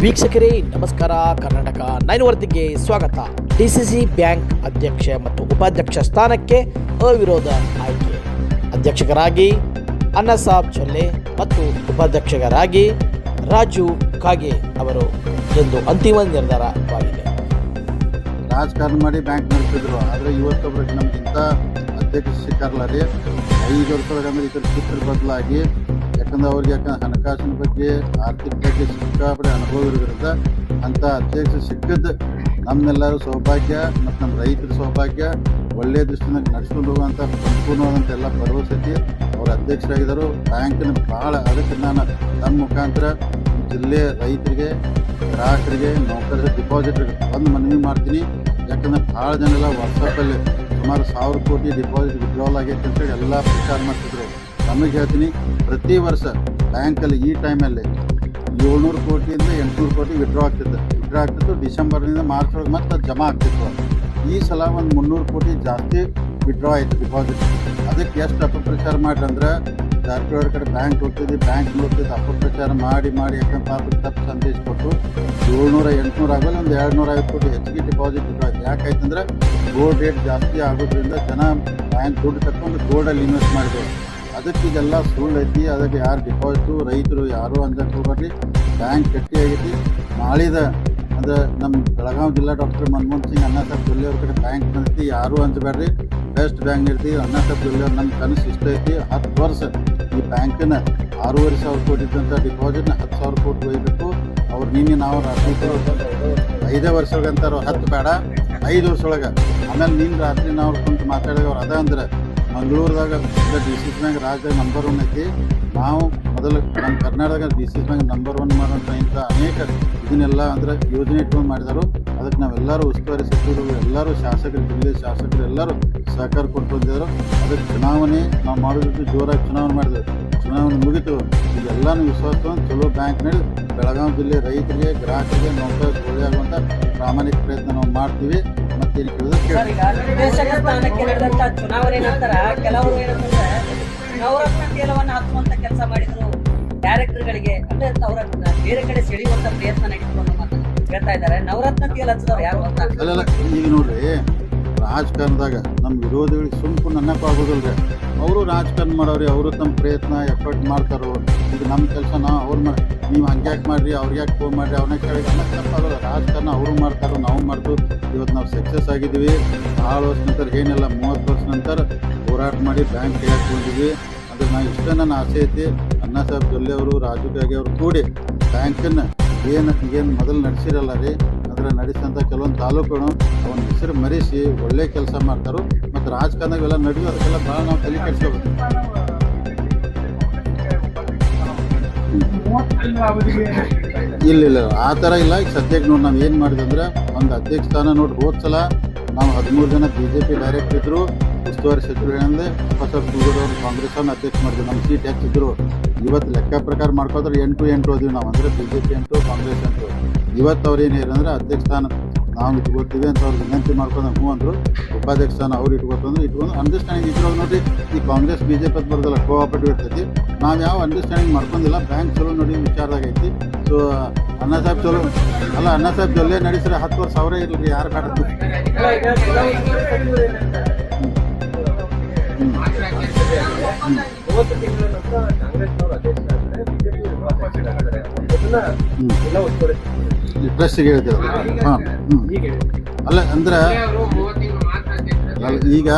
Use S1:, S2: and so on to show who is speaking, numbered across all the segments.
S1: ವೀಕ್ಷಕರೇ, ನಮಸ್ಕಾರ. ಕರ್ನಾಟಕ ನೈನ್ ವರ್ತಿಗೆ ಸ್ವಾಗತ. ಡಿಸಿಸಿ ಬ್ಯಾಂಕ್ ಅಧ್ಯಕ್ಷ ಮತ್ತು ಉಪಾಧ್ಯಕ್ಷ ಸ್ಥಾನಕ್ಕೆ ಅವಿರೋಧ ಆಯ್ಕೆ. ಅಧ್ಯಕ್ಷರಾಗಿ ಅನ್ನಸಾಬ್ ಚೊಲ್ಲೆ ಮತ್ತು ಉಪಾಧ್ಯಕ್ಷರಾಗಿ ರಾಜು ಕಾಗೆ ಅವರು ಎಂದು ಅಂತಿಮ ನಿರ್ಧಾರವಾಗಿದೆ.
S2: ರಾಜಕಾರಣ ಮಾಡಿ ಬ್ಯಾಂಕ್ ನಡೆಸಿದ್ರು. ಆದರೆ ಇವತ್ತೊಬ್ಬರಿಗೆ ನಮ್ಗಿಂತ ಅಧ್ಯಕ್ಷ ಸಿಕ್ಕಾರಲ್ಲ ರೀ ಐದು ವರ್ಷ ಬದಲಾಗಿ ಯಾಕಂದ್ರೆ ಅವ್ರಿಗೆ ಹಣಕಾಸಿನ ಬಗ್ಗೆ, ಆರ್ಥಿಕ ಬಗ್ಗೆ ಸಿಕ್ಕಾಪಡೆ ಅನುಭವ ಇರೋದ್ರಿಂದ ಅಂಥ ಅಧ್ಯಕ್ಷ ಸಿಕ್ಕದ್ದು ನಮ್ಮೆಲ್ಲರೂ ಸೌಭಾಗ್ಯ ಮತ್ತು ನಮ್ಮ ರೈತರ ಸೌಭಾಗ್ಯ. ಒಳ್ಳೆಯ ದೃಷ್ಟಿಯಿಂದ ನಡ್ಸ್ಕೊಂಡು ಹೋಗುವಂಥ ಸಂಪೂರ್ಣವಾದಂಥ ಎಲ್ಲ ಭರವಸೆ ಅವ್ರ ಅಧ್ಯಕ್ಷರಾಗಿದ್ದರು. ಬ್ಯಾಂಕಿನ ಭಾಳ ಅದಕ್ಕೆ ನಾನು ನಮ್ಮ ಮುಖಾಂತರ ಜಿಲ್ಲೆ ರೈತರಿಗೆ, ಗ್ರಾಹಕರಿಗೆ, ನೌಕರರಿಗೆ, ಡಿಪಾಸಿಟ್ರಿಗೆ ಒಂದು ಮನವಿ ಮಾಡ್ತೀನಿ. ಯಾಕಂದ್ರೆ ಭಾಳ ಜನ ಎಲ್ಲ ವಾಟ್ಸಪ್ಪಲ್ಲಿ ಸುಮಾರು ಸಾವಿರ ಕೋಟಿ ಡಿಪಾಸಿಟ್ ವಿಡ್ರಾವಲ್ ಆಗೈತೆ ಅಂತೇಳಿ ಎಲ್ಲ ಪ್ರಚಾರ ಮಾಡ್ತಿದ್ರು. ನಮಗೆ ಹೇಳ್ತೀನಿ ಪ್ರತಿ ವರ್ಷ ಬ್ಯಾಂಕಲ್ಲಿ ಈ ಟೈಮಲ್ಲಿ ಏಳ್ನೂರು ಕೋಟಿಯಿಂದ ಎಂಟುನೂರು ಕೋಟಿ ವಿಡ್ರಾ ಆಗ್ತಿತ್ತು. ವಿಡ್ರಾ ಆಗ್ತಿತ್ತು. ಡಿಸೆಂಬರ್ನಿಂದ ಮಾರ್ಚ್ ಒಳಗೆ ಮತ್ತೆ ಅದು ಜಮಾ ಆಗ್ತಿತ್ತು. ಈ ಸಲ ಒಂದು ಮುನ್ನೂರು ಕೋಟಿ ಜಾಸ್ತಿ ವಿಡ್ರಾ ಆಯಿತು ಡಿಪಾಸಿಟ್ ಅದಕ್ಕೆ ಎಷ್ಟು ಅಪಪ್ರಚಾರ ಮಾಡ್ರಂದ್ರೆ ಜಾರಕಿಹೊಳಿ ಕಡೆ ಬ್ಯಾಂಕ್ ಹೋಗ್ತಿದ್ವಿ. ಬ್ಯಾಂಕ್ ಹೋಗ್ತಿದ್ದು ಅಪಪ್ರಚಾರ ಮಾಡಿ ಮಾಡಿ ಯಾಕಂದ್ರೆ ಪಾಪ ತಪ್ಪು ಸಂದೇಶ ಕೊಟ್ಟು ಏಳ್ನೂರ ಎಂಟುನೂರು ಆಗೋಲ್ಲ, ಒಂದು ಎರಡು ನೂರ ಐವತ್ತು ಕೋಟಿ ಹೆಚ್ಚಿಗೆ ಡಿಪಾಸಿಟ್ ವಿಡ್ರಾ ಆಯ್ತು. ಯಾಕಾಯ್ತಂದ್ರೆ ಗೋಲ್ಡ್ ರೇಟ್ ಜಾಸ್ತಿ ಆಗೋದ್ರಿಂದ ಜನ ಬ್ಯಾಂಕ್ ದುಡ್ಡು ತಗೊಂಡು ಗೋಲ್ಡಲ್ಲಿ ಇನ್ವೆಸ್ಟ್ ಮಾಡಿದ್ರು ಅದಕ್ಕೆ ಸುಳ್ಳು ಐತಿ ಅದಕ್ಕೆ ಯಾರು ಡಿಪಾಸಿಟು ರೈತರು ಯಾರು ಅಂತ ಹೋಗ್ಬೇಡ್ರಿ ಬ್ಯಾಂಕ್ ಗಟ್ಟಿ ಆಗೈತಿ ನಾಳಿದ ಅದು ನಮ್ಮ ಬೆಳಗಾವಿ ಜಿಲ್ಲಾ ಡಾಕ್ಟರ್ ಮನಮೋಹನ್ ಸಿಂಗ್, ಅಣ್ಣಾ ಸಾಹೇಬ್ ಜೊಲ್ಲೆ ಅವ್ರ ಕಡೆ ಬ್ಯಾಂಕ್ ಬಂದೈತಿ ಯಾರು ಅಂಜಬೇಡ್ರಿ ಬೆಸ್ಟ್ ಬ್ಯಾಂಕ್ ಇರ್ತಿ. ಅಣ್ಣಾ ಸಾಹೇಬ್ ಜೊಲ್ಲೆ ಅವ್ರು ನಮ್ಮ ಕನಸು ಇಷ್ಟ ಐತಿ. ಹತ್ತು ವರ್ಷ ಈ ಬ್ಯಾಂಕನ್ನ ಆರೂವರೆ ಸಾವಿರ ಕೋಟಿ ಇದ್ದಂಥ ಡಿಪಾಸಿಟ್ನ ಹತ್ತು ಸಾವಿರ ಕೋಟಿ ಒಯ್ಬೇಕು. ಅವ್ರು ನಿನ್ನೆ ನಾವು ರಾತ್ರಿ ಐದೇ ವರ್ಷಗಂತಾರ ಹತ್ತು ಬೇಡ, ಐದು ವರ್ಷ ಒಳಗೆ. ಆಮೇಲೆ ನಿನ್ನ ರಾತ್ರಿ ನಾವು ಕುಂತು ಮಾತಾಡಿದವ್ರು ಅದ ಅಂದ್ರೆ ಮಂಗಳೂರದಾಗ ಬ್ಯಾಂಕ್ ರಾಜ್ಯದಾಗ ನಂಬರ್ ಒನ್ ಐತಿ. ನಾವು ಮೊದಲು ನಮ್ಮ ಕರ್ನಾಟಕ ಬ್ಯಾಂಕ್ ನಂಬರ್ ಒನ್ ಮಾಡೋಂಥ ಇಂಥ ಅನೇಕ ಇದನ್ನೆಲ್ಲ ಅಂದ್ರೆ ಯೋಜನೆ ಇಟ್ಕೊಂಡು ಮಾಡಿದರು. ಅದಕ್ಕೆ ನಾವೆಲ್ಲರೂ ಉಸ್ತುವಾರಿ ಸಚಿವರು, ಎಲ್ಲರೂ ಶಾಸಕರು, ಜಿಲ್ಲೆ ಶಾಸಕರು ಎಲ್ಲರೂ ಸಹಕಾರ ಕೊಟ್ಟು ಬಂದಿದ್ರು ಅದಕ್ಕೆ ಚುನಾವಣೆ ನಾವು ಮಾಡೋದಕ್ಕೆ ಜೋರಾಗಿ ಚುನಾವಣೆ ಮಾಡಿದೆ ಚುನಾವಣೆ ಮುಗಿತು. ಇದೆಲ್ಲಾನು ವಿಶ್ವಾಸ. ಚಲೋ ಬ್ಯಾಂಕ್ ಮೇಲೆ ಬೆಳಗಾವಿ ಜಿಲ್ಲೆ ರೈತರಿಗೆ, ಗ್ರಾಹಕರಿಗೆ ನೌಕರ ಒಳ್ಳೆಯಾಗುವಂಥ ಪ್ರಾಮಾಣಿಕ ಪ್ರಯತ್ನ ನಾವು ಮಾಡ್ತೀವಿ.
S3: ನಿರ್ದೇಶಕ ಸ್ಥಾನಕ್ಕೆ ನಡೆದಂತ ಚುನಾವಣೆ ನಂತರ ಕೆಲವರು ಏನಂತಂದ್ರೆ ನವರತ್ನ ತೇಲವನ್ನ ಹಾಕುವಂತ ಕೆಲಸ ಮಾಡಿದ್ರು ಡೈರೆಕ್ಟರ್ಗಳಿಗೆ ಅಂದ್ರೆ ಅವರ ಬೇರೆ ಕಡೆ ಸೆಳೆಯುವಂತ ಪ್ರಯತ್ನ ನಡೀತು ಅನ್ನೋ ಹೇಳ್ತಾ ಇದ್ದಾರೆ ನವರತ್ನ ತೇಲ್ ಹಚ್ಚಿದವ್ರು ಯಾರು ಅಂತ?
S2: ಈಗ ನೋಡ್ರಿ, ರಾಜಕಾರಣದಾಗ ನಮ್ಮ ವಿರೋಧಿಗಳಿಗೆ ಸುಂಕು ನನ್ನಕ್ಕಾಗೋದಿಲ್ಲ ರೀ ಅವರು ರಾಜಕಾರಣ ಮಾಡೋರಿ ಅವರು ತಮ್ಮ ಪ್ರಯತ್ನ ಎಫರ್ಟ್ ಮಾಡ್ತಾರೋ ಈಗ ನಮ್ಮ ಕೆಲಸ, ನಾವು ಅವ್ರು ಮಾಡಿ ನೀವು ಹಂಗೆ ಯಾಕೆ ಮಾಡಿರಿ, ಅವ್ರಿಗೆ ಯಾಕೆ ಫೋನ್ ಮಾಡಿರಿ ಅವ್ರನ್ನ ಕೇಳಿ. ಅನ್ನಕ್ಕೆ ತಪ್ಪಾಗೋಲ್ಲ ರಾಜಕಾರಣ ಅವರು ಮಾಡ್ತಾರೋ, ನಾವು ಮಾಡ್ತೀವಿ ಇವತ್ತು ನಾವು ಸಕ್ಸಸ್ ಆಗಿದ್ದೀವಿ. ಭಾಳ ವರ್ಷ ನಂತರ ಏನಿಲ್ಲ, ಮೂವತ್ತು ವರ್ಷ ನಂತರ ಹೋರಾಟ ಮಾಡಿ ಬ್ಯಾಂಕ್ ಕೈಯಾಗಿ ಬಂದಿದ್ವಿ ಅದು ನಾ ಇಷ್ಟ ನನ್ನ ಆಸೆ ಐತಿ. ಅಣ್ಣ ಸಾಹೇಬ್ ಜೊಲ್ಲೆ ಅವರು, ರಾಜು ಗಾಗಿ ಅವರು ಕೂಡಿ ಬ್ಯಾಂಕನ್ನು ಏನು ಏನು ಮೊದಲು ನಡೆಸಿರಲ್ಲ ರೀ ಅದರ ನಡೆಸಿದಂಥ ಕೆಲವೊಂದು ತಾಲೂಕುಗಳು ಅವನ ಹೆಸರು ಮರೆಸಿ ಒಳ್ಳೆ ಕೆಲಸ ಮಾಡ್ತಾರೆ ಮತ್ತು ರಾಜಕಾರಣಗಳೆಲ್ಲ ನಡೆಯೋ ಅದಕ್ಕೆಲ್ಲ ಭಾಳ ನಾವು ತಲೆ ಕೆಡಿಸ್ಕೋಬೇಕು. ಇಲ್ಲ ಇಲ್ಲ ಆ ಥರ ಇಲ್ಲ. ಈಗ ಸದ್ಯಕ್ಕೆ ನೋಡಿ ನಾವು ಏನು ಮಾಡಿದೆ ಅಂದ್ರೆ ಒಂದು ಅಧ್ಯಕ್ಷ ಸ್ಥಾನ ನೋಡಿ ಹೋದ ಸಲ ನಾವು ಹದಿಮೂರು ಜನ ಬಿ ಜೆ ಪಿ ಡೈರೆಕ್ಟ್ ಇದ್ದರು ಉಸ್ತುವಾರಿ ಸಚಿವರು ಏನಂದ್ರೆ ಬಸವರಾಜ ಅವರು ಕಾಂಗ್ರೆಸ್ ಅನ್ನು ಅಧ್ಯಕ್ಷ ಮಾಡಿದ್ವಿ. ನಮ್ಮ ಸೀಟ್ ಹೆಚ್ಚಿದ್ರು. ಇವತ್ತು ಲೆಕ್ಕ ಪ್ರಕಾರ ಮಾಡ್ಕೋದ್ರೆ ಎಂಟು ಎಂಟು ಅದೀವಿ ನಾವು. ಅಂದರೆ ಬಿ ಜೆ ಪಿ ಎಂಟು ಕಾಂಗ್ರೆಸ್ ಎಂಟು ಇವತ್ತು ಅವ್ರು ಏನು ಹೇಳಿದ್ರೆ ಅಧ್ಯಕ್ಷ ಸ್ಥಾನ ನಾವು ಇಟ್ಕೊಳ್ತೀವಿ ಅಂತ ಅವ್ರು ವಿನಂತಿ ಮಾಡ್ಕೊಂಡು ಹ್ಞೂ ಅಂದರು. ಉಪಾಧ್ಯಕ್ಷ ಸ್ಥಾನ ಅವ್ರು ಇಟ್ಕೊತಂದ್ರೆ ಇಟ್ಕೊಂಡು ಅಂಡರ್ಸ್ಟ್ಯಾಂಡಿಂಗ್ ಇಟ್ಕೊಂಡು ನೋಡಿ, ಈ ಕಾಂಗ್ರೆಸ್ ಬಿ ಜೆ ಪಿ ಬರ್ದಲ್ಲ ಕೋಆಪರೇಟಿವ್ ಇರ್ತೈತಿ. ನಾವು ಯಾವ ಅಂಡರ್ಸ್ಟ್ಯಾಂಡಿಂಗ್ ಮಾಡ್ಕೊಂಡಿಲ್ಲ, ಬ್ಯಾಂಕ್ ಚಲೋ ನೋಡಿ ವಿಚಾರದಾಗ ಐತಿ. ಸೊ ಅಣ್ಣ ಸಾಹೇಬ್ ಚಲೋ, ಅಲ್ಲ ಅಣ್ಣ ಸಾಹೇಬ್ ಜೊಲ್ಲೆ ನಡೆಸಿದ್ರೆ ಹತ್ತು ವರ್ಷ ಅವರೇ ಇರಲಿ, ಯಾರು ಬೇಡ.
S4: ಮೂವತ್ತು
S2: ಹೇಳ್ತೇವೆ ಹಾಂ ಹ್ಞೂ ಅಲ್ಲ ಅಂದ್ರೆ ಈಗ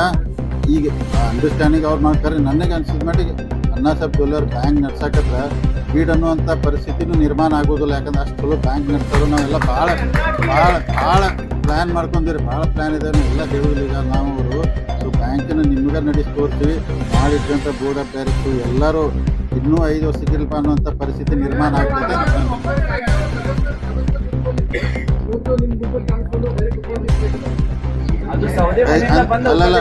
S2: ಈಗ ಅಂಡರ್ಸ್ಟ್ಯಾಂಡಿಂಗ್ ಅವ್ರು ಮಾಡ್ತಾರೆ. ನನಗೆ ಅನ್ಸಿದ ಮಟ್ಟಿಗೆ ಅಣ್ಣಾ ಸಾಹೇಬ್ ಕೋಲರ್ ಬ್ಯಾಂಕ್ ನಡ್ಸಕತ್ರ ಬೀಡ್ ಅನ್ನುವಂಥ ಪರಿಸ್ಥಿತಿನೂ ನಿರ್ಮಾಣ ಆಗೋದಿಲ್ಲ. ಯಾಕಂದ್ರೆ ಅಷ್ಟು ಚಲೋ ಬ್ಯಾಂಕ್ ನಡ್ಸೋದು ನಾವೆಲ್ಲ ಭಾಳ ಭಾಳ ಭಾಳ ಪ್ಲ್ಯಾನ್ ಮಾಡ್ಕೊಂಡಿರಿ ಭಾಳ ಪ್ಲ್ಯಾನ್ ಇದೆ. ಎಲ್ಲ ಹೇಳೋದಿಲ್ಲ. ಈಗ ನಾವು ಅವರು ಸೊ ಬ್ಯಾಂಕಿನ ನಿಮ್ಗೆ ನಡೆಸಿ ತೋರ್ತೀವಿ. ಬೋರ್ಡ್ ಆಫ್ ಡೈರೆಕ್ಟ್ರು ಎಲ್ಲರೂ ಇನ್ನೂ ಐದು ವರ್ಷಕ್ಕಿಲ್ಪ ಅನ್ನುವಂಥ ಪರಿಸ್ಥಿತಿ ನಿರ್ಮಾಣ ಆಗ್ತದೆ. ಅಲ್ಲಲ್ಲ.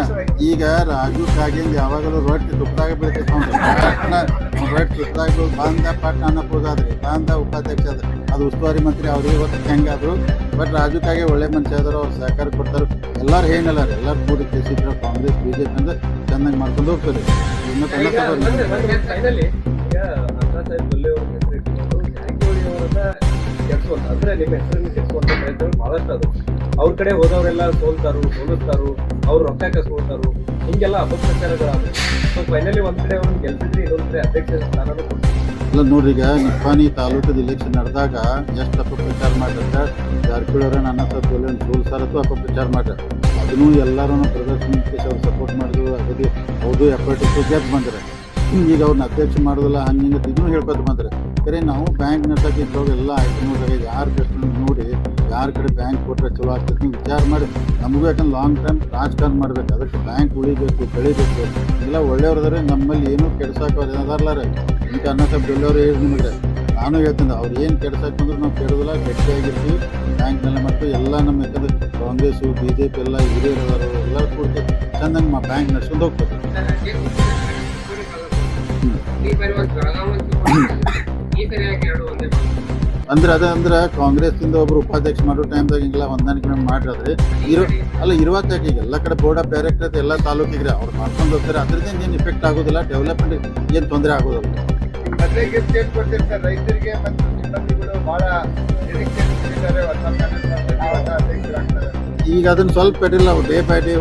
S2: ಈಗ ರಾಜು ಕಾಗಿಂದ ಯಾವಾಗಲೂ ರೊಟ್ಟಿ ತುಪ್ಪದಾಗ ಬೀಳ್ತೈತೆ ರೊಟ್ಟಿ ತುಪ್ಪದಾಗ ಬಂದ ಪಟ್ಟ ಅನ್ನಕ್ಕೋದಾದ್ರಿ ಬಂದ ಉಪಾಧ್ಯಕ್ಷ ಆದ್ರಿ ಅದು ಉಸ್ತುವಾರಿ ಮಂತ್ರಿ ಅವ್ರಿಗೆ ಇವತ್ತು ಹೆಂಗಾದ್ರು. ಬಟ್ ರಾಜು ಕಾಗೆ ಒಳ್ಳೆ ಮನುಷ್ಯ ಆದ್ರು ಅವ್ರು ಸಹಕಾರ ಕೊಡ್ತಾರೆ. ಎಲ್ಲರೂ ಏನಲ್ಲ ಎಲ್ಲರೂ ಕೂಡಿ ಕಾಂಗ್ರೆಸ್ ಬಿ ಜೆ ಪಿ ಅಂದ್ರೆ ಚೆನ್ನಾಗಿ ಮಾಡ್ಕೊಂಡು ಹೋಗ್ತಾರೆ.
S4: ಕೆಡ್ಸುವಂತ ಅಂದ್ರೆ ನಿಮ್ಮ ಹೆಸರನ್ನು ಕೆಡ್ಸುವಂತ ಬಹಳಷ್ಟು ಅದು. ಅವ್ರ ಕಡೆ ಹೋದವರೆಲ್ಲ ಸೋಲ್ತಾರು, ಸೋಲಿಸ್ತಾರು, ಅವ್ರು ರೊಕ್ಕ ಕಸ್ಕೊಳ್ತಾರು? ಹಿಂಗೆಲ್ಲ ಅಪಪ್ರಚಾರಗಳಾದ್ರು ಸೊ ಫೈನಲಿ ಒಂದ್ ಕಡೆ ಅವ್ರನ್ನ ಗೆಲ್ಸಿದ್ರೆ ಇನ್ನೊಂದ್ ಕಡೆ ಅಧ್ಯಕ್ಷ ಸ್ಥಾನನೂ
S2: ಇಲ್ಲ ನೋಡ್ರಿ ಈಗ ನಿಪ್ಪಾಣಿ ತಾಲೂಕದ ಇಲೆಕ್ಷನ್ ನಡೆದಾಗ ಎಷ್ಟು ಅಪಪ್ರಚಾರ ಮಾಡಿರ್ತಾರೆ ಜಾರಕಿಹೊಳಿ ನನ್ನ ನನ್ನ ಸೋಲನ್ ಸೋಲ್ಸಾರತ್ತು ಅಪಪ್ರಚಾರ ಮಾಡ್ಯಾರ ಅದನ್ನು ಎಲ್ಲರೂ ಪ್ರದರ್ಶನಕ್ಕೆ ಅವ್ರು ಸಪೋರ್ಟ್ ಮಾಡಿದ್ರು. ಅದಕ್ಕೆ ಹೌದು ಎಫರ್ಟ್ ಗೆದ್ದು ಬಂದ್ರೆ. ಈಗ ಅವ್ರನ್ನ ಅಧ್ಯಕ್ಷ ಮಾಡೋದಿಲ್ಲ ಹಂಗೆ ಹಿಂಗೆ ಇದನ್ನು ಹೇಳ್ಕೊತ ಬಂದ್ರೆ. ಕರೆ ನಾವು ಬ್ಯಾಂಕ್ ನಡ್ಸಕ್ಕೆ ಇದ್ದವಾಗ ಎಲ್ಲ ಆಯ್ತು ನೋಡ್ರಿ ಯಾರು ಬೇಕು ನೋಡಿ ಯಾರ ಕಡೆ ಬ್ಯಾಂಕ್ ಕೊಟ್ಟರೆ ಚಲೋ ಆಗ್ತೈತಿ ನೀವು ವಿಚಾರ ಮಾಡಿ. ನಮಗೂ ಯಾಕಂದ್ರೆ ಲಾಂಗ್ ಟರ್ಮ್ ರಾಜಕಾರಣ ಮಾಡ್ಬೇಕು ಅದಕ್ಕೆ ಬ್ಯಾಂಕ್ ಉಳಿಬೇಕು ಬೆಳಿಬೇಕು. ಎಲ್ಲ ಒಳ್ಳೆಯವ್ರದ್ರೆ ನಮ್ಮಲ್ಲಿ ಏನೂ ಕೆಡ್ಸಕ್ಕೆ ಅದಾರಲ್ಲ ರೀ ಈಗ ಅನ್ನ ಸಾಹೇಬ್ ಬೆಳ್ಳವ್ರು ಹೇಳಿ ನಿಮಗೆ ನಾನು ಹೇಳ್ತೀನಿ ಅವ್ರು ಏನು ಕೆಡ್ಸಕ್ಕೆ ಬಂದ್ರು ನಾವು ಕೆಡೋದಿಲ್ಲ ಗಟ್ಟಿಯಾಗಿರ್ತೀವಿ. ಬ್ಯಾಂಕ್ನೆಲ್ಲ ಮತ್ತು ಎಲ್ಲ ನಮ್ಮ ಯಾಕಂದ್ರೆ ಕಾಂಗ್ರೆಸ್ಸು ಬಿ ಜೆ ಪಿ ಎಲ್ಲ ಹಿರಿಯರು ಎಲ್ಲರೂ ಕೂಡ ಚೆಂದ ನಮ್ಮ ಬ್ಯಾಂಕ್ ನಡ್ಸ್ಕೊಂಡು ಹೋಗ್ಬೇಕು ಅಂದ್ರೆ ಅದ ಅಂದ್ರೆ ಕಾಂಗ್ರೆಸ್ಸಿಂದ ಒಬ್ರು ಉಪಾಧ್ಯಕ್ಷ ಮಾಡೋ ಟೈಮ್ದಾಗ ಹಿಂಗೆಲ್ಲ ಹೊಂದಾಣಿಕೆ ಮಾಡಿರೋದ್ರೆ. ಇರೋ ಅಲ್ಲ ಇರುವತ್ತಾಗ ಈಗ ಎಲ್ಲ ಕಡೆ ಬೋರ್ಡ್ ಆಫ್ ಡೈರೆಕ್ಟರ್ ಎಲ್ಲ ತಾಲೂಕಿಗೆ ಅವ್ರು ಮಾಡ್ಕೊಂಡು ಹೋಗ್ತಾರೆ. ಅದ್ರದ್ದೇನು ಏನು ಇಫೆಕ್ಟ್ ಆಗೋದಿಲ್ಲ. ಡೆವಲಪ್ಮೆಂಟ್ ಏನು ತೊಂದರೆ ಆಗೋದಿಲ್ಲ. ಈಗ ಅದನ್ನ ಸ್ವಲ್ಪ ಅವ್ರು day by day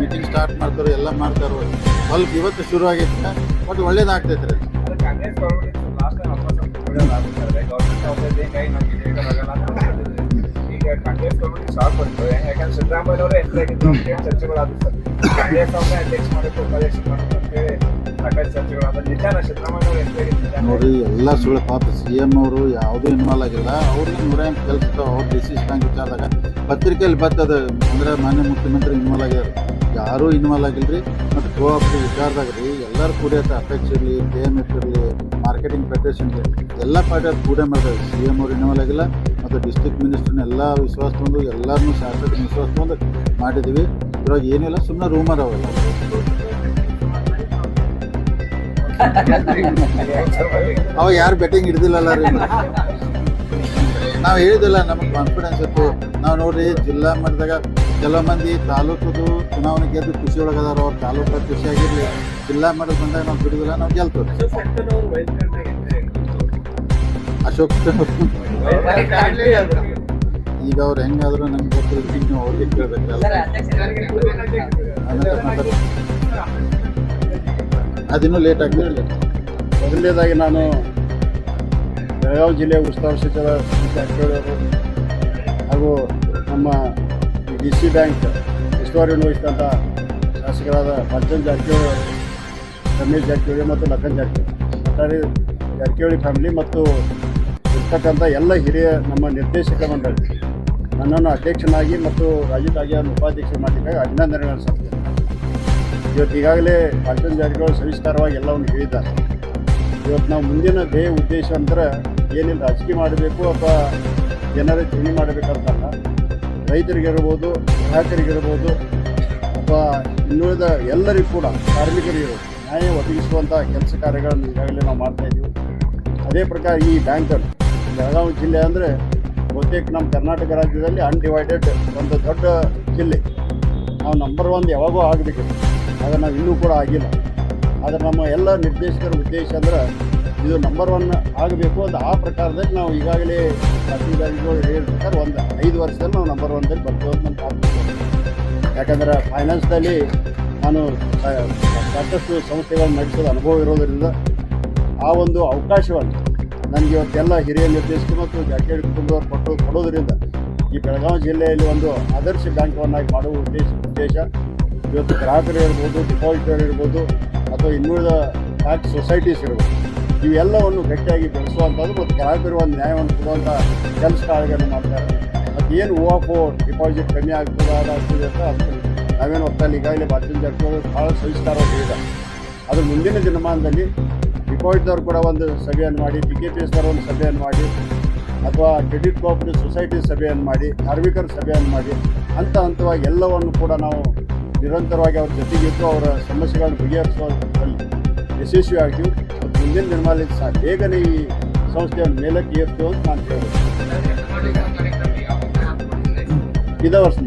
S2: meeting start ಮಾಡ್ತಾರೆ, ಎಲ್ಲ ಮಾಡ್ತಾರೆ. ಸ್ವಲ್ಪ ಇವತ್ತು ಶುರು ಆಗೈತೆ ಬಟ್ ಒಳ್ಳೇದಾಗ್ತೈತೆ ರೀ.
S5: ಆಗಲ್ಲ. ಈಗ ಕಾಂಗ್ರೆಸ್ ಗೌರ್ಮೆಂಟ್ ಯಾಕಂದ್ರೆ ಚರ್ಚೆಗಳಾದ್ರು ಸರ್. ಕಾಂಗ್ರೆಸ್ ಅವ್ರನ್ನೇ ಅಧ್ಯಕ್ಷ ಎಂಟ್ರಿ
S2: ನೋಡಿ, ಎಲ್ಲ ಸುಳ್ಳು ಪಾಪ ಸಿ ಎಂ ಅವರು ಯಾವುದೂ ಇನ್ವಾಲ್ವ್ ಆಗಿಲ್ಲ. ಅವ್ರಿಗೆ ನೂರ ಕೆಲಸ ಅವ್ರ ಡಿಸಿಷನ್ ವಿಚಾರದಾಗ. ಪತ್ರಿಕೆಯಲ್ಲಿ ಬರ್ತದ ಅಂದ್ರೆ ಮಾನ್ಯ ಮುಖ್ಯಮಂತ್ರಿ ಇನ್ವಾಲ್ವ್ ಆಗ್ಯಾರ ಯಾರೂ ಇನ್ವಾಲ್ವ್ ಆಗಿಲ್ರಿ, ಮತ್ತು ಕೋ ಆಪ್ಟಿವ್ ವಿಚಾರದಾಗ ರೀ ಎಲ್ಲರೂ ಕೂಡ ಅಪೆಕ್ಸ್ ಇರಲಿ ಕೆ ಎಂ ಎಫ್ ಇರಲಿ ಮಾರ್ಕೆಟಿಂಗ್ ಫೆಡರೇಷನ್ ಎಲ್ಲ ಪಾರ್ಟಿ ಅವ್ರು ಕೂಡ ಮಾಡ್ತಾರೆ ಸಿ ಎಂ ಅವ್ರು ರಿನಿವಲ್ ಆಗಿಲ್ಲ ಮತ್ತು ಡಿಸ್ಟ್ರಿಕ್ಟ್ ಮಿನಿಸ್ಟರ್ನ ಎಲ್ಲ ವಿಶ್ವಾಸ ತಂದು ಎಲ್ಲರನ್ನೂ ಶಾಸಕರ ವಿಶ್ವಾಸ ತಂದು ಮಾಡಿದ್ದೀವಿ ಇವಾಗ ಏನಿಲ್ಲ ಸುಮ್ಮನೆ ರೂಮರ್ ಅವೆಲ್ಲ ಅವಾಗ ಯಾರು ಬೆಟ್ಟಿಂಗ್ ಹಿಡ್ದಿಲ್ಲಲ್ಲ ರೀ ನಾವು ಹೇಳಿದಿಲ್ಲ ನಮಗೆ ಕಾನ್ಫಿಡೆನ್ಸ್ ಇತ್ತು. ನಾವು ನೋಡ್ರಿ ಜಿಲ್ಲಾ ಮಟ್ಟದಾಗ ಕೆಲವು ಮಂದಿ ತಾಲೂಕದು ಚುನಾವಣೆ ಗೆದ್ದು ಖುಷಿ ಒಳಗದಾರ ಅವ್ರ ತಾಲೂಕು ಖುಷಿಯಾಗಿರ್ಲಿ ಜಿಲ್ಲಾ ಮಟ್ಟದ ಬಂದಾಗ ನಾವು ಬಿಡುದಿಲ್ಲ, ನಾವು ಗೆಲ್ತೇವೆ ಅಶೋಕ್ ಈಗ ಅವ್ರು ಹೆಂಗಾದ್ರು ನಮ್ಗೆ ಗೊತ್ತಿಲ್ಲ ನೀವು ಅವ್ರಿಗೆ ಕೇಳ್ಬೇಕಲ್ಲ. ಅದಿನ್ನೂ ಲೇಟ್ ಆಗ್ತಿರಲಿಲ್ಲ
S6: ಮೊದಲನೇದಾಗಿ ನಾನು ಬೆಳಗಾವಿ ಜಿಲ್ಲೆ ಉಸ್ತುವಾರಿ ಸಚಿವ ಹಾಗೂ ನಮ್ಮ ಡಿ ಸಿ ಬ್ಯಾಂಕ್ ಉಸ್ತುವಾರಿ ವಹಿಸಿದಂಥ ಶಾಸಕರಾದ ಮರ್ಚನ್ ಜಾರಕಿಹೊಳಿ ರಮೇಶ್ ಜಾರಕಿಹೊಳಿ ಮತ್ತು ಲಖನ್ ಜಾರಕಿಹೊಳಿ. ಒಟ್ಟಾರೆ ಜಾರಕಿಹೊಳಿ ಫ್ಯಾಮಿಲಿ ಮತ್ತು ಇರ್ತಕ್ಕಂಥ ಎಲ್ಲ ಹಿರಿಯ ನಮ್ಮ ನಿರ್ದೇಶಕ ಮಂಡಳಿ ನನ್ನನ್ನು ಅಧ್ಯಕ್ಷನಾಗಿ ಮತ್ತು ರಾಜೀವ್ ಅವರನ್ನು ಉಪಾಧ್ಯಕ್ಷ ಮಾಡಲಿಕ್ಕಾಗಿ ಅಭಿನಂದನೆಗಳನ್ನು ಸಲ್ಲಿಸ್ತೇನೆ. ಇವತ್ತು ಈಗಾಗಲೇ ಪಾಟೀಲ್ ಜಾರಕಿಹೊಳಿ ಸವಿಸ್ತಾರವಾಗಿ ಎಲ್ಲವನ್ನು ಹೇಳಿದ್ದಾರೆ. ಇವತ್ತು ನಾವು ಮುಂದಿನ ಧ್ಯೇಯ ಉದ್ದೇಶ ಅಂದ್ರೆ ಏನಿಲ್ಲ ರಾಜಕೀಯ ಮಾಡಬೇಕು ಅಥವಾ ಜನರ ಜೀವನ ಮಾಡಬೇಕಂತಲ್ಲ. ರೈತರಿಗಿರ್ಬೋದು, ಗ್ರಾಹಕರಿಗಿರ್ಬೋದು, ಅಥವಾ ಇನ್ನುಳಿದ ಎಲ್ಲರಿಗೂ ಕೂಡ ಕಾರ್ಮಿಕರಿಗೆ ನ್ಯಾಯ ಒದಗಿಸುವಂಥ ಕೆಲಸ ಕಾರ್ಯಗಳನ್ನು ಈಗಾಗಲೇ ನಾವು ಮಾಡ್ತಾ ಇದ್ದೀವಿ. ಅದೇ ಪ್ರಕಾರ ಈ ಬ್ಯಾಂಕ್ಗಳು ಬೆಳಗಾವಿ ಜಿಲ್ಲೆ ಅಂದರೆ ಬಹುತೇಕ ನಮ್ಮ ಕರ್ನಾಟಕ ರಾಜ್ಯದಲ್ಲಿ ಅನ್ಡಿವೈಡೆಡ್ ಒಂದು ದೊಡ್ಡ ಜಿಲ್ಲೆ. ನಾವು ನಂಬರ್ ಒನ್ ಯಾವಾಗೂ ಆಗಬೇಕು ಆದರೆ ನಾವು ಇನ್ನೂ ಕೂಡ ಆಗಿಲ್ಲ. ಆದರೆ ನಮ್ಮ ಎಲ್ಲ ನಿರ್ದೇಶಕರ ಉದ್ದೇಶ ಅಂದ್ರೆ ಇದು ನಂಬರ್ ಒನ್ ಆಗಬೇಕು ಅಂತ ಆ ಪ್ರಕಾರದಲ್ಲಿ ನಾವು ಈಗಾಗಲೇ ತಹಸೀಲ್ದಾರ್ಗಳು ಹೇಳ್ಬೇಕಾದ್ರೆ ಒಂದು ಐದು ವರ್ಷದಲ್ಲಿ ನಾವು ನಂಬರ್ ಒನ್ದಲ್ಲಿ ಬರ್ತೇವೆ ಅಂತ ಯಾಕಂದರೆ ಫೈನಾನ್ಸ್ದಲ್ಲಿ ನಾನು ಸಾಕಷ್ಟು ಸಂಸ್ಥೆಗಳನ್ನು ನಡೆಸೋದು ಅನುಭವ ಇರೋದರಿಂದ ಆ ಒಂದು ಅವಕಾಶವನ್ನು ನನಗೆ ಇವತ್ತೆಲ್ಲ ಹಿರಿಯ ನಿರ್ದೇಶಕರು ಮತ್ತು ಜಾಕೇಟ್ ಕುಟುಂಬದವರು ಕೊಟ್ಟು ಕೊಡೋದರಿಂದ ಈ ಬೆಳಗಾವಿ ಜಿಲ್ಲೆಯಲ್ಲಿ ಒಂದು ಆದರ್ಶ ಬ್ಯಾಂಕವನ್ನಾಗಿ ಮಾಡುವ ಉದ್ದೇಶ ಉದ್ದೇಶ ಇವತ್ತು ಗ್ರಾಹಕರು ಇರ್ಬೋದು ಡಿಪಾಸಿಟರ್ ಇರ್ಬೋದು ಅಥವಾ ಇನ್ನುಳಿದ ಬ್ಯಾಂಕ್ ಸೊಸೈಟೀಸ್ ಇರ್ಬೋದು. ಇವೆಲ್ಲವನ್ನು ಗಟ್ಟಿಯಾಗಿ ಬೆಳೆಸುವಂಥದ್ದು ಮತ್ತು ಗ್ರಾಹಕರು ಒಂದು ನ್ಯಾಯವನ್ನು ಕೊಡುವಂಥ ಕೆಲಸ ಕಾರ್ಯಗಳನ್ನು ಮಾಡ್ತಾರೆ ಮತ್ತು ಏನು ಓ ಆಫ್ ಡಿಪಾಸಿಟ್ ಕಮ್ಮಿ ಆಗ್ತದೆ ಅದಾಗ್ತದೆ ಅಂತ ನಾವೇನು ಒತ್ತಲ್ಲಿ ಈಗಾಗಲೇ ಭಾರತೀಯ ಜಾರಕಿಹೊಳಿ ಭಾಳ ಸವಿಸ್ತಾರವಾಗಿ ಈಗ ಅದು ಮುಂದಿನ ದಿನಮಾನದಲ್ಲಿ ಡಿಪಾಸಿಟ್ದವ್ರು ಕೂಡ ಒಂದು ಸಭೆಯನ್ನು ಮಾಡಿ ಪಿ ಕೆ ಪಿ ಎಸ್ದವ್ರು ಒಂದು ಸಭೆಯನ್ನು ಮಾಡಿ, ಅಥವಾ ಕ್ರೆಡಿಟ್ ಕೋಆಪರೇಟಿವ್ ಸೊಸೈಟಿ ಸಭೆಯನ್ನು ಮಾಡಿ ಕಾರ್ಮಿಕರ ಸಭೆಯನ್ನು ಮಾಡಿ, ಹಂತ ಹಂತವಾಗಿ ಎಲ್ಲವನ್ನು ಕೂಡ ನಾವು ನಿರಂತರವಾಗಿ ಅವ್ರ ಜೊತೆಗಿದ್ದು ಅವರ ಸಮಸ್ಯೆಗಳನ್ನು ಬಗೆಹರಿಸುವಲ್ಲಿ ಯಶಸ್ವಿ ಮುಂದಿನ ದಿನಗಳಲ್ಲಿ ಸಹ ಬೇಗನೆ ಈ ಸಂಸ್ಥೆಯನ್ನು ಮೇಲಕ್ಕೆ ಏರ್ತೀವಿ ಅಂತ ನಾನು ಹೇಳ್ಬೋದು ಇದೇ ವರ್ಷ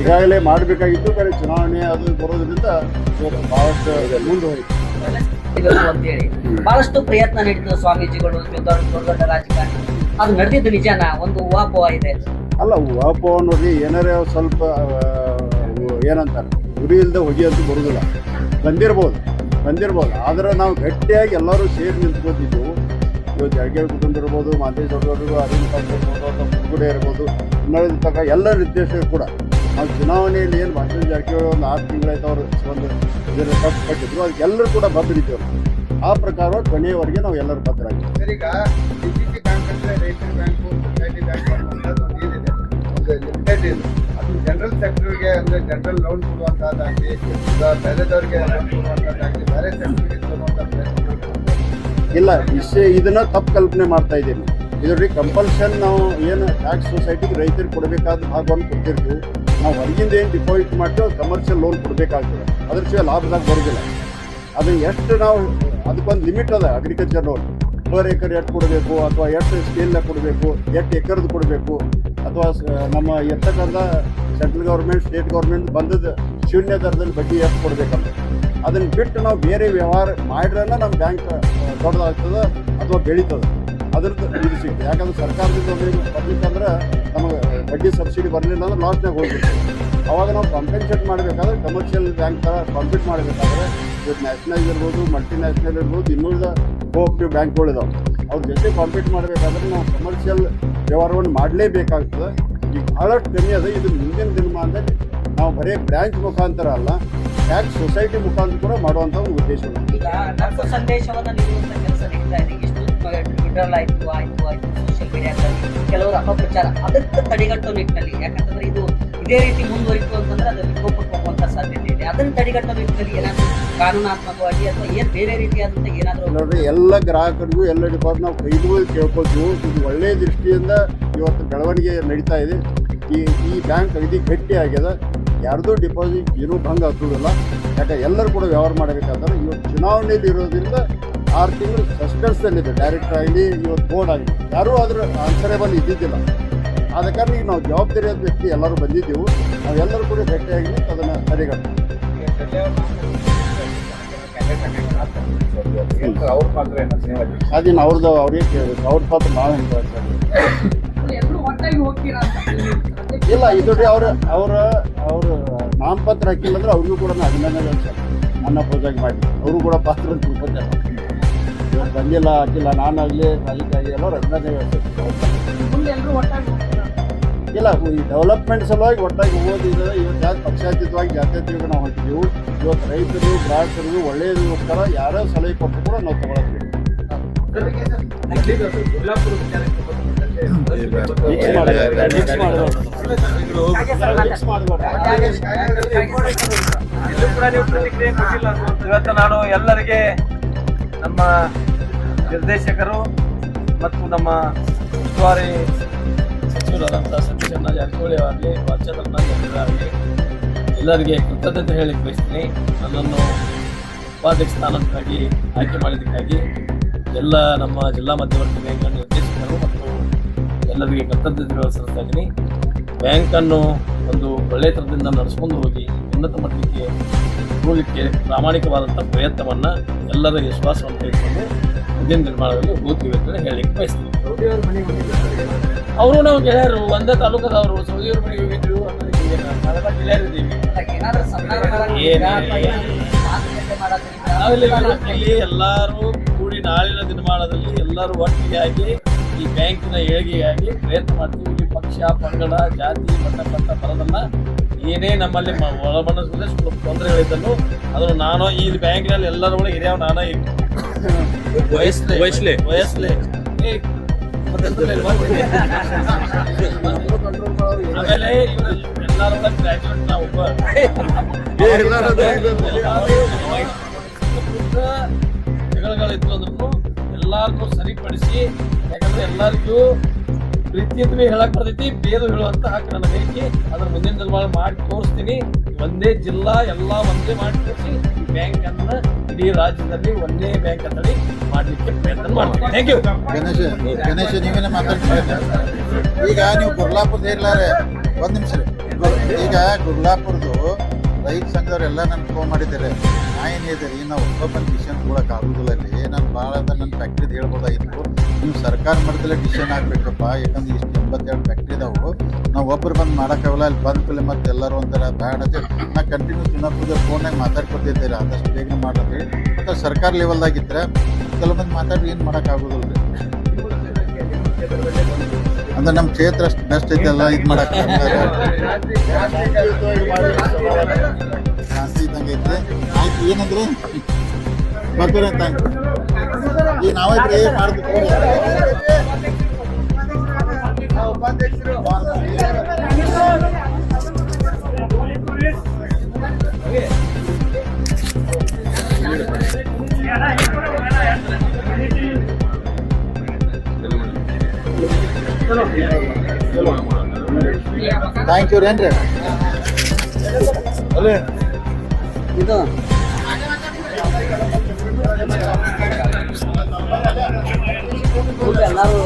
S6: ಈಗಾಗಲೇ ಮಾಡಬೇಕಾಗಿತ್ತು ಬೇರೆ ಚುನಾವಣೆ ಅದು ಬರೋದ್ರಿಂದ ಬಹಳಷ್ಟು ಭಾಳಷ್ಟು ಮುಂದೆ ಹೋಯಿತು.
S3: ಅಂತೇಳಿ ಬಹಳಷ್ಟು ಪ್ರಯತ್ನ ನಡೀತದೆ ಸ್ವಾಮೀಜಿಗಳು ದೊಡ್ಡ ರಾಜಕಾರಣಿ. ಅದು ನಡೆದಿದ್ದು ನಿಜಾನ? ಒಂದು ಉಹಾಪೋಹ ಇದೆ.
S6: ಅಲ್ಲ ವಾಪ ನೋಡಿ ಏನಾರೇ ಸ್ವಲ್ಪ ಏನಂತಾರೆ ಗುರಿ ಇಲ್ಲದೆ ಹೊಗೆ ಬಂದಿರಬಹುದು ಬರುದಿಲ್ಲ. ಬಂದಿರ್ಬೋದು. ಬಂದಿರ್ಬೋದು. ಆದರೆ ನಾವು ಗಟ್ಟಿಯಾಗಿ ಎಲ್ಲರೂ ಸೇರಿ ನಿಂತ್ಕೊತಿದ್ದೆವು ಇವತ್ತು ಜಡ್ಗೇರ್ ಕುಟುಂಬ ಇರ್ಬೋದು ಮಾದೇಶ್ ದೊಡ್ಡವರು ಅರವಿಂದ್ ಇರ್ಬೋದು ಮುದುಗುಡೆ ಇರ್ಬೋದು ಇನ್ನೊಂದು ತನಕ ಎಲ್ಲ ನಿರ್ದೇಶಕರು ಕೂಡ ನಾವು ಚುನಾವಣೆಯಲ್ಲಿ ಏನು ಭಾಷಣ ಜಾರಕಿಹೊಳಿ ಒಂದು ಆರು ತಿಂಗಳಾಯ್ತು ಅವರು ಒಂದು ಇದನ್ನು ಅದಕ್ಕೆ ಎಲ್ಲರೂ ಕೂಡ ಬದ್ಧರಿದ್ದೇವೆ ಆ ಪ್ರಕಾರ ಕೊನೆಯವರೆಗೆ ನಾವು ಎಲ್ಲರೂ ಬದ್ಧರಾಗಿದ್ದೀವಿ
S2: ಸರ್, ಈಗ ಡಿ ಬ್ಯಾಂಕ್ ಅಂದರೆ ರೈತರ ಬ್ಯಾಂಕು ಸೊಸೈಟಿ ಬ್ಯಾಂಕ್ ಲಿಮಿಟೆಡ್ ಇದೆ. ಅದು ಜನರಲ್ ಸೆಕ್ಟರ್ಗೆ ಅಂದರೆ ಜನರಲ್ ಲೋನ್ ಕೊಡುವಂಥದ್ದಾಗಲಿ ಬೇರೆದವ್ರಿಗೆ ಲೋನ್ ಕೊಡುವಂತಹದ್ದಾಗಲಿ
S6: ಇಲ್ಲ, ವಿಷಯ ಇದನ್ನ ತಪ್ಪು ಕಲ್ಪನೆ ಮಾಡ್ತಾ ಇದ್ದೀನಿ. ಇದರಲ್ಲಿ ಕಂಪಲ್ಷನ್ ನಾವು ಏನು ಟ್ಯಾಕ್ಸ್ ಸೊಸೈಟಿಗೆ ರೈತರಿಗೆ ಕೊಡಬೇಕಾದ ಭಾಗವನ್ನು ಕೊಡ್ತಿರ್ತೀವಿ. ನಾವು ಹೊರಗಿಂದ ಏನು ಡಿಪಾಸಿಟ್ ಮಾಡ್ತೀವಿ ಕಮರ್ಷಿಯಲ್ ಲೋನ್ ಕೊಡಬೇಕಾಗ್ತದೆ. ಅದ್ರ ಶಿವಾಯ ಲಾಭದಾಗ ಬರೋದಿಲ್ಲ. ಅದು ಎಷ್ಟು ನಾವು, ಅದಕ್ಕೊಂದು ಲಿಮಿಟ್ ಅದ ಅಗ್ರಿಕಲ್ಚರ್ ಲೋನ್ ಪರ್ ಎಕರ್ ಎಷ್ಟು ಕೊಡಬೇಕು, ಅಥವಾ ಎಷ್ಟು ಸ್ಕೇಲ್ನ ಕೊಡಬೇಕು ಎಷ್ಟು ಎಕರ್ದು ಕೊಡಬೇಕು, ಅಥವಾ ನಮ್ಮ ಇರ್ತಕ್ಕಂಥ ಸೆಂಟ್ರಲ್ ಗೌರ್ಮೆಂಟ್ ಸ್ಟೇಟ್ ಗೌರ್ಮೆಂಟ್ ಬಂದದ ಶೂನ್ಯ ದರದಲ್ಲಿ ಬಡ್ಡಿ ಎಷ್ಟು ಕೊಡಬೇಕಂತ. ಅದನ್ನ ಬಿಟ್ಟು ನಾವು ಬೇರೆ ವ್ಯವಹಾರ ಮಾಡಿದ್ರೆ ನಮ್ಮ ಬ್ಯಾಂಕ್ ದೊಡ್ಡದಾಗ್ತದೆ ಅಥವಾ ಬೆಳೀತದೆ. ಅದ್ರದ್ದು ಇದು ಸಿಗ್ತದೆ. ಯಾಕಂದ್ರೆ ಸರ್ಕಾರದಿಂದ ಬರ್ಲಿಕ್ಕಂದ್ರೆ ನಮಗೆ ಬಡ್ಡಿ ಸಬ್ಸಿಡಿ ಬರಲಿಲ್ಲ ಅಂದ್ರೆ ಲಾಸ್ನಾಗ ಹೋಗ್ಬಿಡ್ತದೆ. ಅವಾಗ ನಾವು ಕಾಂಪೆನ್ಸೇಟ್ ಮಾಡಬೇಕಾದ್ರೆ ಕಮರ್ಷಿಯಲ್ ಬ್ಯಾಂಕ್ ಥರ ಕಾಂಪೀಟ್ ಮಾಡಬೇಕಾದ್ರೆ ಇವತ್ತು ನ್ಯಾಷನಲ್ ಇರ್ಬೋದು ಮಲ್ಟಿ ನ್ಯಾಷನಲ್ ಇರ್ಬೋದು, ಇನ್ನುಳಿದ ಕೋಆಪ್ಟಿವ್ ಬ್ಯಾಂಕ್ಗಳಿದಾವೆ ಅವ್ರ ಜೊತೆ ಕಾಂಪೀಟ್ ಮಾಡಬೇಕಾದ್ರೆ ನಾವು ಕಮರ್ಷಿಯಲ್ ವ್ಯವಹಾರವನ್ನು ಮಾಡಲೇಬೇಕಾಗ್ತದೆ. ಈಗ ಭಾಳಷ್ಟು ಕಮ್ಮಿ ಅದ. ಇದು ಮುಂದಿನ ದಿನಮಾನದಲ್ಲಿ ನಾವು ಬರೀ ಬ್ರ್ಯಾಂಚ್ ಮುಖಾಂತರ ಅಲ್ಲ ಟ್ಯಾಕ್ಸ್ ಸೊಸೈಟಿ ಮುಖಾಂತರ ಕೂಡ ಮಾಡುವಂಥ ಒಂದು ಉದ್ದೇಶ.
S3: ಈಗ ತಪ್ಪು ಸಂದೇಶವನ್ನ ಕೆಲಸ ನಡೀತಾ ಟ್ವಿಟರ್ ಆಯ್ತು ಆಯ್ತು ಆಯ್ತು ಸೋಷಿಯಲ್ ಮೀಡಿಯಾದಲ್ಲಿ ಕೆಲವರು ಅಪಪ್ರಚಾರ ಅದಕ್ಕೆ ತಡೆಗಟ್ಟುವ ನಿಟ್ಟಿನಲ್ಲಿ ಯಾಕಂತಂದ್ರೆ ಇದು ಇದೇ ರೀತಿ ಮುಂದುವರಿತು ಅಂತಂದ್ರೆ ಅದು ವಿಕೋಪಕ್ಕೆ ಹೋಗುವಂತ ಸಾಧ್ಯತೆ ಇದೆ. ಅದನ್ನು ತಡೆಗಟ್ಟುವ ನಿಟ್ಟಿನಲ್ಲಿ ಏನಾದ್ರು ಕಾನೂನಾತ್ಮಕವಾಗಿ ಅಥವಾ ಏನ್ ಬೇರೆ ರೀತಿಯಾದಂತ ಏನಾದರೂ
S6: ನೋಡ್ರಿ ಎಲ್ಲ ಗ್ರಾಹಕರಿಗೂ ಎಲ್ಲ ಡಿಪಾರ್ಟ್ ನಾವು ಕೈ ಕೇಳ್ಕೊಳ್ತೀವಿ. ಇದು ಒಳ್ಳೆಯ ದೃಷ್ಟಿಯಿಂದ ಇವತ್ತು ಬೆಳವಣಿಗೆ ನಡೀತಾ ಇದೆ. ಈ ಈ ಬ್ಯಾಂಕ್ ಅಗದಿ ಗಟ್ಟಿ ಆಗ್ಯದ ಯಾರ್ದು ಡಿಪಾಸಿಟ್ ಏನೂ ಭಂಗ ಆಗ್ತದಲ್ಲ ಯಾಕೆ ಎಲ್ಲರೂ ಕೂಡ ವ್ಯವಹಾರ ಮಾಡಬೇಕಾದ್ರೆ ಇವತ್ತು ಚುನಾವಣೆಯಲ್ಲಿ ಇರೋದ್ರಿಂದ ಆರು ತಿಂಗಳು ಸಸ್ಪೆನ್ಸಲ್ಲಿದೆ ಡೈರೆಕ್ಟರ್ ಆಗಲಿ ಇವತ್ತು ಬೋರ್ಡ್ ಆಗಲಿ ಯಾರೂ ಅದ್ರ ಆನ್ಸರೇಬಲ್ ಇದ್ದಿದ್ದಿಲ್ಲ. ಆದ ಕಾರಣ ಈಗ ನಾವು ಜವಾಬ್ದಾರಿಯಾದ ವ್ಯಕ್ತಿ ಎಲ್ಲರೂ ಬಂದಿದ್ದೆವು. ನಾವು ಎಲ್ಲರೂ ಕೂಡ ಭೇಟಿಯಾಗಿ ಅದನ್ನು ತಡೆಗಟ್ಟ ಅದೇನು ಅವ್ರದ್ದು ಅವ್ರಿಗೆ ಕೇಳಬೇಕು. ಅವ್ರ ಪಾತ್ರ ನಾವು ಹೆಂಗೆ ಇಲ್ಲ ಇದು ಅವ್ರ ಅವ್ರ ನಾಮಪತ್ರ ಹಾಕಿಲ್ಲ ಅಂದ್ರೆ ಅವ್ರಿಗೂ ಕೂಡ ನಾನು ಅಭಿನಂದನೆ ಸರ್ ನನ್ನ ಪ್ರೊಜೆಕ್ಟ್ ಮಾಡಿ ಅವರು ಕೂಡ ಪಾತ್ರ ತಿಳ್ಕೊತಾರೆ ಇವ್ರು ಬಂದಿಲ್ಲ ಹಾಕಿಲ್ಲ. ನಾನಾಗಲಿ ಅಭಿನಂದನೆ
S7: ಮುಂದೆ ಎಲ್ಲರೂ ಒಟ್ಟಾಗಿ ಹೋಗ್ತೀರಾ?
S6: ಇಲ್ಲ ಈ ಡೆವಲಪ್ಮೆಂಟ್ ಸಲುವಾಗಿ ಒಟ್ಟಾಗಿ ಓದಿದ್ರೆ ಇವತ್ತು ಯಾವ ಪಕ್ಷಾತೀತವಾಗಿ ಜಾತ್ಯತೀತವಾಗಿ ನಾವು ಹೊಂಟಿದ್ದೀವಿ ಇವತ್ತು ರೈತರು ಗ್ರಾಹಕರಿಗೂ ಒಳ್ಳೆಯದಕ್ಕೋಸ್ಕರ ಯಾರೋ ಸಲಹೆ ಕೊಟ್ಟರು ಕೂಡ ನಾವು ತಗೊಳತ್ತೀವಿ
S8: ಇವತ್ತು ನಾನು ಎಲ್ಲರಿಗೆ ನಮ್ಮ ನಿರ್ದೇಶಕರು ಮತ್ತು ನಮ್ಮ ಉಸ್ತುವಾರಿ ಸಚಿವರಾದಂಥ ಸತೀಶಣ್ಣ ಜಾರಕಿಹೊಳಿ ಆಗಲಿ ಜಾರಕಿಹೊಳಿ ಎಲ್ಲರಿಗೆ ಕೃತಜ್ಞತೆ ಹೇಳಿಕ್ಕೆ ಬಯಸ್ತೀನಿ. ನನ್ನನ್ನು ಉಪಾಧ್ಯಕ್ಷ ಸ್ಥಾನಕ್ಕಾಗಿ ಆಯ್ಕೆ ಮಾಡಿದ್ದಕ್ಕಾಗಿ ಎಲ್ಲ ನಮ್ಮ ಜಿಲ್ಲಾ ಮಧ್ಯವರ್ತಿ ಮತ್ತು ಎಲ್ಲರಿಗೆ ಕರ್ತವ್ಯ ಸಲ್ಲಿಸ್ತಾ ಇದ್ದೀನಿ. ಬ್ಯಾಂಕನ್ನು ಒಂದು ಒಳ್ಳೆಯ ಥರದಿಂದ ನಡೆಸ್ಕೊಂಡು ಹೋಗಿ ಉನ್ನತ ಮಟ್ಟಕ್ಕೆ ಹೋಗಲಿಕ್ಕೆ ಪ್ರಾಮಾಣಿಕವಾದಂಥ ಪ್ರಯತ್ನವನ್ನು ಎಲ್ಲರ ವಿಶ್ವಾಸವನ್ನು ತೆಗೆದುಕೊಂಡು ಮುಂದಿನ ನಿರ್ಮಾಣದಲ್ಲಿ ಹೋಗ್ತೀವಿ ಅಂತ ಹೇಳಲಿಕ್ಕೆ ಬಯಸ್ತೀನಿ.
S4: ಸೌದಿ ಅವ್ರ
S8: ನಾವು ಗೆಳೆಯರು, ಒಂದೇ ತಾಲೂಕದವರು ಸೌದಿಯವ್ರ ಮನೆಗೆ ಹೋಗಿದ್ರು ಎಲ್ಲರೂ ಕೂಡಿ ನಾಳಿನ ದಿನಮಾನದಲ್ಲಿ ಎಲ್ಲರೂ ಒಟ್ಟಿಗೆಯಾಗಿ ಈ ಬ್ಯಾಂಕಿನ ಏಳಿಗೆಗಾಗಿ ಪ್ರಯತ್ನ ಮಾಡ್ತೀವಿ. ಇಲ್ಲಿ ಪಕ್ಷ ಪಂಗಡ ಜಾತಿ ಮತ ಪಟ್ಟ ಬರೋದನ್ನ ಏನೇ ನಮ್ಮಲ್ಲಿ ಒಳಮನಸ್ಸಲ್ಲಿ ಸ್ವಲ್ಪ ತೊಂದರೆಗಳಿದ್ದನು ಅದನ್ನು ನಾನು ಈ ಬ್ಯಾಂಕಿನಲ್ಲಿ ಎಲ್ಲರ ಒಳಗೆ ನಾನು ನಾನೇ ಇತ್ತು? ಆಮೇಲೆ ಎಲ್ಲರೂ ಗ್ರಾಜುಯೇಟ್ ನಾವು ಜಗಳಗಳಿತ್ತು ಅಂದ್ರೂ ಎಲ್ಲಾರನ್ನೂ ಸರಿಪಡಿಸಿ, ಯಾಕಂದ್ರೆ ಎಲ್ಲರಿಗೂ ಅಂತ ಹೇಳಕ್ ಬರ್ತೈತಿ ಬೇದು ಹೇಳುವಂತ ಹಕ್ಕು ನನ್ನ ಬೇಕಿ ಅದ್ರ ಮುಂದಿನ ದಿನ ಮಾಡಿ ತೋರಿಸ್ತೀನಿ. ಒಂದೇ ಜಿಲ್ಲಾ, ಎಲ್ಲಾ ಒಂದೇ ಮಾಡಿ ಬ್ಯಾಂಕ್ ಅನ್ನ ಇಡೀ ರಾಜ್ಯದಲ್ಲಿ ಒಂದೇ ಬ್ಯಾಂಕ್ ಅಂತೇಳಿ ಮಾಡ್ಲಿಕ್ಕೆ ಪ್ರಯತ್ನ ಮಾಡ್ತೀನಿ ಥ್ಯಾಂಕ್ ಯು
S2: ಗಣೇಶ ಗಣೇಶ, ನೀವೇನೇ ಈಗ ನೀವು ಗುರ್ಲಾಪುರದ ಇರ್ಲಾರೆ ಒಂದ್ ನಿಮಿಷ ಈಗ ಗುರ್ಲಾಪುರದು ರೈತ ಸಂಘದವ್ರು ಎಲ್ಲ ನನ್ ಫೋನ್ ಮಾಡಿದ್ದಾರೆ. ನಾ ಏನಿದೆ ರೀ ನಾವು ಒಬ್ಬೊಬ್ಬನ ಡಿಸಿಷನ್ ಕೊಡೋಕೆ ಆಗೋದಿಲ್ಲ ರೀ. ನಾನು ಭಾಳ ನನ್ನ ಫ್ಯಾಕ್ಟ್ರಿದು ಹೇಳ್ಬೋದಾಗಿತ್ತು ನೀವು ಸರ್ಕಾರ ಮಟ್ಟದಲ್ಲೇ ಡಿಸಿಷನ್ ಹಾಕ್ಬೇಕಪ್ಪ ಯಾಕಂದ್ರೆ ಇಷ್ಟು ಎಂಬತ್ತೆರಡು ಫ್ಯಾಕ್ಟ್ರಿ ಇದಾವೆ. ನಾವು ಒಬ್ಬರು ಬಂದು ಮಾಡೋಕ್ಕಾಗಲ್ಲ ಅಲ್ಲಿ ಬಂದ ಕೂಡಲೇ ಮತ್ತೆ ಎಲ್ಲರೂ ಒಂಥರ ಬ್ಯಾಡ ಅಂತ ನಾ ಕಂಟಿನ್ಯೂ ಚಿನ್ನಪ್ಪಗೆ ಫೋನಾಗ ಮಾತಾಡ್ಕೊತಿದ್ದೀರಿ ಆದಷ್ಟು ಬೇಗ ಮಾಡ್ರಿ ಮತ್ತು ಸರ್ಕಾರ ಲೆವೆಲ್ದಾಗಿದ್ದರೆ ಕೆಲವೊಂದು ಮಾತಾಡಿ ಏನು ಮಾಡೋಕ್ಕಾಗೋದಿಲ್ಲ ರೀ. ಅಂದ್ರೆ ನಮ್ಮ ಕ್ಷೇತ್ರ ಅಷ್ಟು ಬೆಸ್ಟ್ ಐತಲ್ಲ ಇದು ಮಾಡಕ್ಕೆ ಜಾಸ್ತಿ ಇದ್ದಂಗೆ ಐತೆ. ಆಯ್ತು, ಏನಂದ್ರೆ, ಬರ್ತೀರ ಅಂತ. ಈ ನಾವೇ ಪ್ರೇ ಮಾಡ್ತೀವಿ ಥ್ಯಾಂಕ್ ಯು ಏನ್ರಿ
S3: ಇದು. ಎಲ್ಲರೂ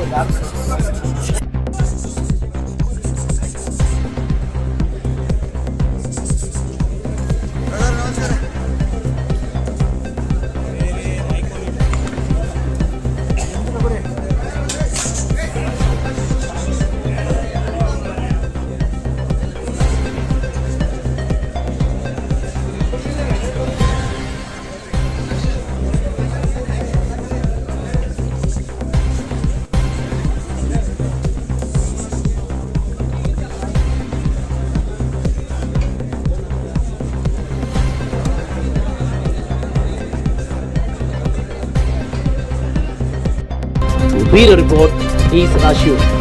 S1: Video Report is assured.